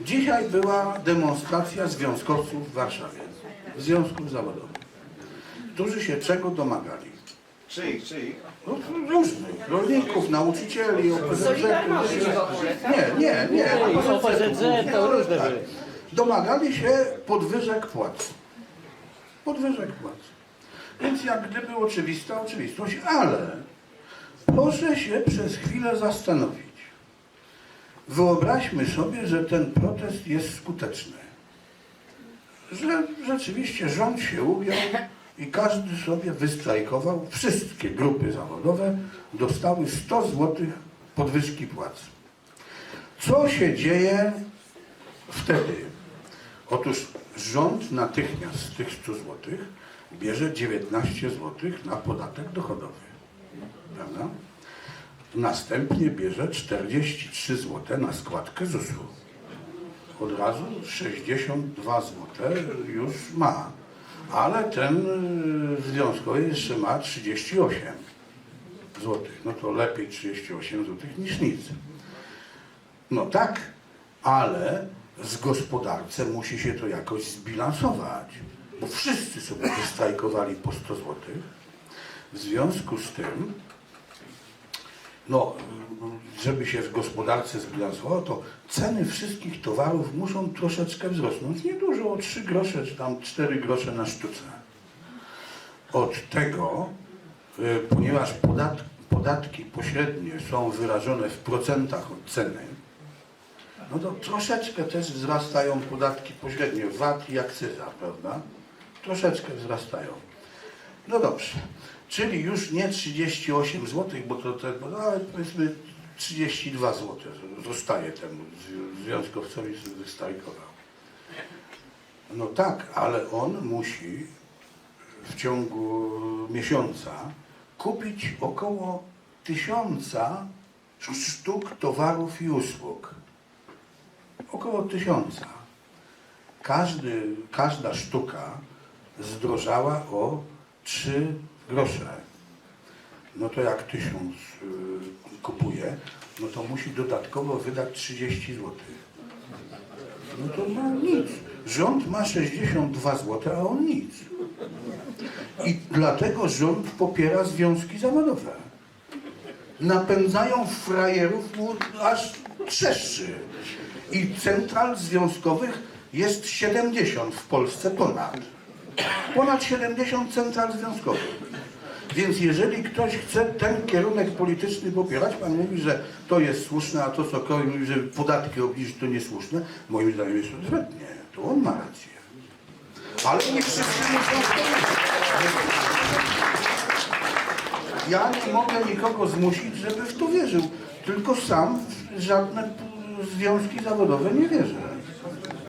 Dzisiaj była demonstracja związkowców w Warszawie, związków zawodowych, którzy się czego domagali. Czyich, czyich? No, różnych, rolników, nauczycieli, OPZZ. Tak? Nie, nie, nie. OPZZ to różne tak. Domagali się podwyżek płac. Podwyżek płac. Więc jak gdyby oczywista oczywistość, ale proszę się przez chwilę zastanowić. Wyobraźmy sobie, że ten protest jest skuteczny. Że rzeczywiście rząd się ugiął i każdy sobie wystrajkował. Wszystkie grupy zawodowe dostały 100 zł podwyżki płac. Co się dzieje wtedy? Otóż rząd natychmiast z tych 100 zł bierze 19 zł na podatek dochodowy. Prawda? Następnie bierze 43 zł na składkę ZUS-u. Od razu 62 zł już ma. Ale ten y, związkowy jeszcze ma 38 zł. No to lepiej 38 zł niż nic. No tak, ale z gospodarce musi się to jakoś zbilansować, bo wszyscy sobie wystrajkowali po 100 zł. W związku z tym, no, żeby się w gospodarce zbilansowało, to ceny wszystkich towarów muszą troszeczkę wzrosnąć. Niedużo, o 3 grosze, czy tam 4 grosze na sztuce. Od tego, y, ponieważ podat, podatki pośrednie są wyrażone w procentach od ceny, no to troszeczkę też wzrastają podatki pośrednie, VAT i akcyza, prawda? Troszeczkę wzrastają. No dobrze, czyli już nie 38 zł, bo to, to bo, no, ale powiedzmy 32 zł zostaje temu zwią- związkowcowi, który wystajkował. No tak, ale on musi w ciągu miesiąca kupić około tysiąca sztuk towarów i usług. Około tysiąca. Każdy, każda sztuka zdrożała o 3 grosze. No to jak tysiąc y, kupuje, no to musi dodatkowo wydać 30 zł. No to ma nic. Rząd ma 62 zł, a on nic. I dlatego rząd popiera związki zawodowe. Napędzają frajerów mu aż trzeszczy. I central związkowych jest 70 w Polsce ponad. Ponad 70 central związkowych. Więc jeżeli ktoś chce ten kierunek polityczny popierać, pan mówi, że to jest słuszne, a to co Kowi mówi, że podatki obniżyć to niesłuszne, moim zdaniem jest odwrotnie. To on ma rację. Ale nie wszyscy muszą. Ja nie mogę nikogo zmusić, żeby w to wierzył. Tylko sam w żadne związki zawodowe nie wierzę.